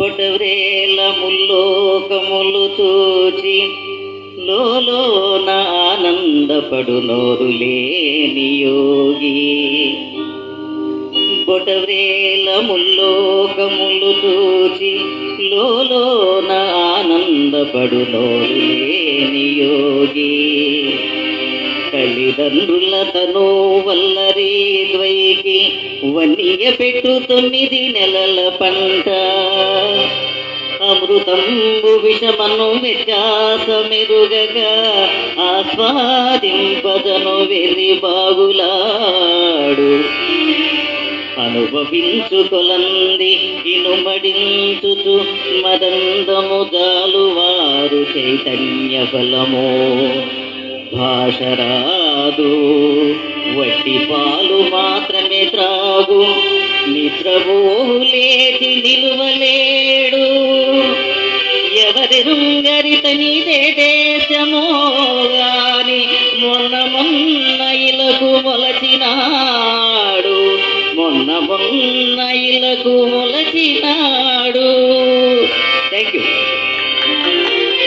పొటవ్రేల ముల్లోకములు తూచి లోలోన ఆనందపడు నోరు లేని యోగి. పొటవ్రేల ముల్లోకములు తూచి లోలోన ఆనందపడు నోరు లేని యోగి. తల్లిదండ్రుల తను వల్లరి ద్వైకి వన్య పెట్టు తొమ్మిది నెలల పంట. అమృతంబు విషమను వ్యత్యాసమెరుగగా ఆస్వాదింపదను వెళ్ళి బాగులాడు. అనుభవించు కొలంది మదందము జాలువారు చైతన్య బలమో భాష రాదు వట్టి పాలు మాత్రమే త్రాగు. నిద్రపోహు లేచి నిలువలేడు. ఎవరెరుంగరితనిదే దేశమో గాని మొన్న మొన్న ఇలకు మొలచినాడు. మొన్న మొన్న ఇలకు మొలచినాడు.